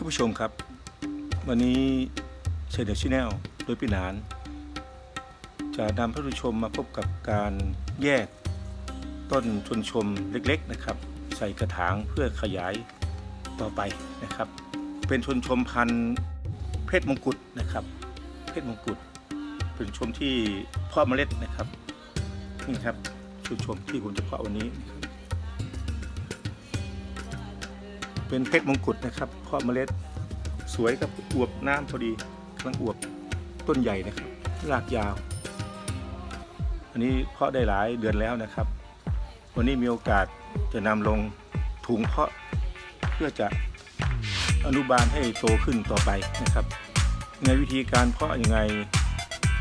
ท่านผู้ชมครับ วันนี้เชนเดอร์ชแนลโดยพี่นาน จะนำท่านผู้ชมมาพบกับการแยกต้นชวนชมเล็กๆนะครับ ใส่กระถางเพื่อขยายต่อไปนะครับ เป็นชวนชมพันธุ์เพชรมงกุฎนะครับ เพชรมงกุฎเป็นชมที่เพาะเมล็ดนะครับนี่ครับชวนชมที่ผมจะเพาะวันนี้นะครับ เป็นเพชรมงกุฎนะครับ เพราะเมล็ดสวยครับอวบน้ำพอดีกำลังอวบต้นใหญ่นะครับรากยาว อันนี้เพาะได้หลายเดือนแล้วนะครับ วันนี้มีโอกาสจะนำลงถุงเพาะเพื่อจะอนุบาลให้โตขึ้นต่อไปนะครับ ในวิธีการเพาะยังไง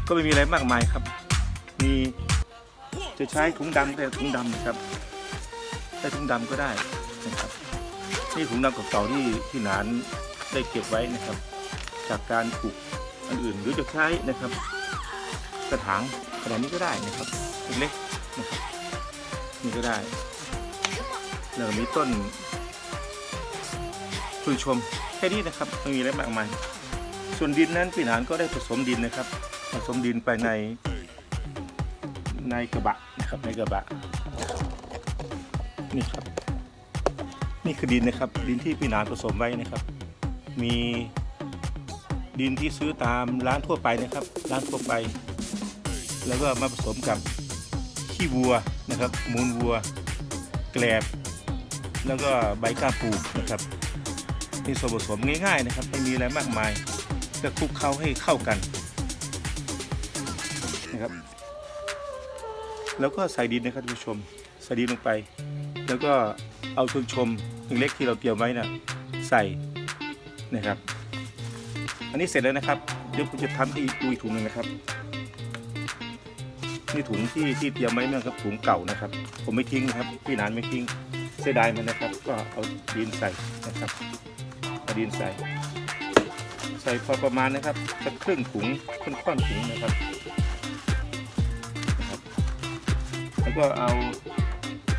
ก็ไม่มีอะไรมากมายครับ มีจะใช้ถุงดำก็ได้ถุงดำนะครับใช้ถุงดำก็ได้ นี่ถุงดำเก่าๆที่ที่หนานได้เก็บไว้นะครับ จากการปลูกอันอื่นหรือจะใช้นะครับ กระถางขนาดนี้ก็ได้นะครับเล็กๆนะครับนี่ก็ได้แล้วมีต้นชุนชมแค่นี้นะครับไม่มีอะไรมากมายส่วนดินนั้นพี่หนานก็ได้ผสมดินนะครับ ผสมดินไปในในกระบะนะครับในกระบะนี่ครับ นี่คือดินนะครับ ดินที่พี่หนานผสมไว้นะครับ มีดินที่ซื้อตามร้านทั่วไปนะครับ ร้านทั่วไป แล้วก็มาผสมกับขี้วัวนะครับ มูลวัว แกลบ แล้วก็ใบก้าปูนะครับนี่ส่วนผสมง่ายๆนะครับไม่มีอะไรมากมายก็คลุกเคล้าให้เข้ากันนะครับ แล้วก็ใส่ดินนะครับท่านผู้ชมใส่ดินลงไป แล้วก็เอาชนชม เล็กที่เราเตรียมไว้นะใส่นะครับ อันนี้เสร็จแล้วนะครับ เดี๋ยวผมจะทำให้ดูอีกถุงหนึงนะครับ นี่ถุงที่ที่เตรียมไว้นะครับถุงเก่านะครับ ผมไม่ทิ้งนะครับพี่นานไม่ทิ้งเสียดายมันนะครับ ก็เอาดินใส่นะครับเอาดินใส่ ใส่พอประมาณนะครับสักครึ่งถุงครึ่งค่อนถุงนะครับแล้วก็เอา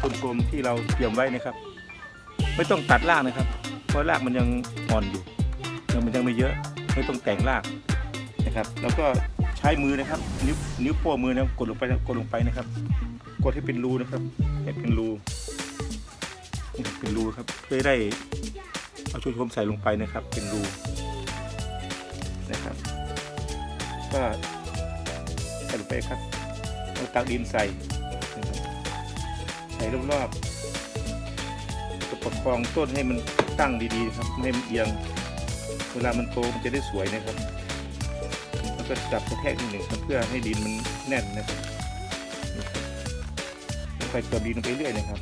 ชนชมที่เราเตรียมไว้นะครับ ไม่ต้องตัดรากนะครับ เพราะรากมันยังอ่อนอยู่ยังมันยังไม่เยอะไม่ต้องแต่งรากนะครับ แล้วก็ใช้มือนะครับ นิ้วนิ้วโป้งมือนะกดลงไปนะกดลงไปนะครับ กดให้เป็นรูนะครับให้เป็นรูเป็นรูครับเพื่อได้เอาชวนชมใส่ลงไปนะครับ เป็นรูนะครับ ก็ใส่ลงไปครับเอาตักดินใส่ใส่รอบๆ คองต้นให้มันตั้งดีๆครับไม่ให้มันเอียง เวลามันโตมันจะได้สวยนะครับ แล้วก็จับกระแทกนิดหนึ่งครับเพื่อให้ดินมันแน่นนะครับใส่เติมดินลงไปเรื่อยนะครับ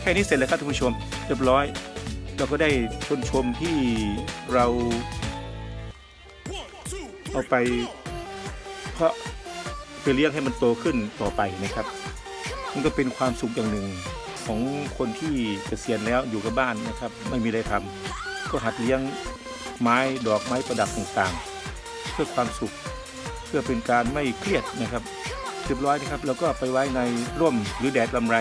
แค่นี้เสร็จแล้วครับท่านผู้ชม เรียบร้อย เราก็ได้ชนชมที่เรา เอาไปเพาะเพื่อเลี้ยงให้มันโตขึ้นต่อไปนะครับ มันก็เป็นความสุขอย่างหนึ่งของคนที่เกษียณแล้วอยู่กับบ้านนะครับ ไม่มีอะไรทำก็หัดเลี้ยงไม้ดอกไม้ประดับต่างๆ เพื่อความสุขเพื่อเป็นการไม่เครียดนะครับเรียบร้อยนะครับแล้วก็ไปไว้ในร่มหรือแดดลำไร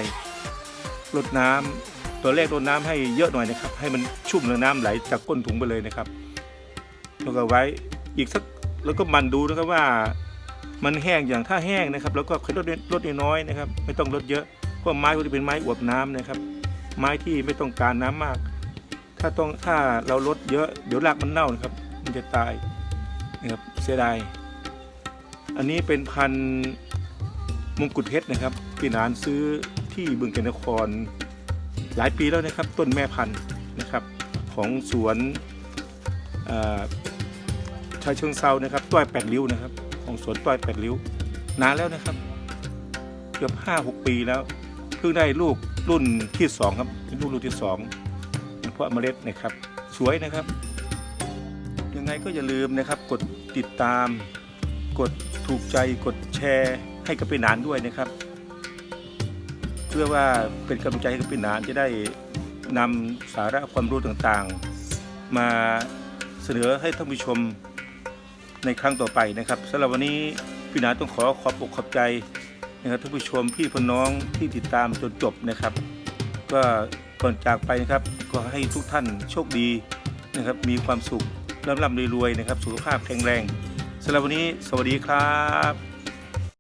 รดน้ำตัวแรกรดน้ำให้เยอะหน่อยนะครับ ให้มันชุ่มแล้วน้ำไหลจากก้นถุงไปเลยนะครับแล้วก็ไว้อีกสัก แล้วก็มันดูนะครับว่ามันแห้งอย่างถ้าแห้งนะครับ แล้วก็ค่อยลดลดน้อยๆนะครับ ไม่ต้องลดเยอะเพราะไม้กนี้เป็นไม้อวบน้ำนะครับ ไม้ที่ไม่ต้องการน้ำมาก ถ้าต้องถ้าเราลดเยอะเดี๋ยวรากมันเน่านะครับ มันจะตายนะครับเสียดายอันนี้เป็นพันธุ์มงกุฎเพชรนะครับพี่นานซื้อที่บึงแกนนคร หลายปีแล้วนะครับ ต้นแม่พันธุ์นะครับ ของสวน ชายเชิงเซานะครับต้อยแปดริ้วนะครับ ของสวนต้อยแปดริ้วนานแล้วนะครับ เกือบห้าหกปีแล้ว เพิ่งได้ลูกรุ่นที่สองครับเป็นลูกรุ่นที่สองเพราะเมล็ดนะครับ สวยนะครับ ยังไงก็อย่าลืมนะครับ กดติดตาม กดถูกใจกดแชร์ให้กับพี่หนานด้วยนะครับ เพื่อว่าเป็นกำลังใจให้กับพี่หนานจะได้นำสาระความรู้ต่างๆ มาเสนอให้ท่านผู้ชม ในครั้งต่อไปนะครับสำหรับวันนี้พี่หนาต้องขอขอบอกขอบใจนะครับท่านผู้ชมพี่พน้องที่ติดตามจนจบนะครับ ก็ก่อนจากไปนะครับก็ให้ทุกท่านโชคดีนะครับมีความสุขร่ำร่ำรวยๆนะครับ สุขภาพแข็งแรงสำหรับวันนี้สวัสดีครับ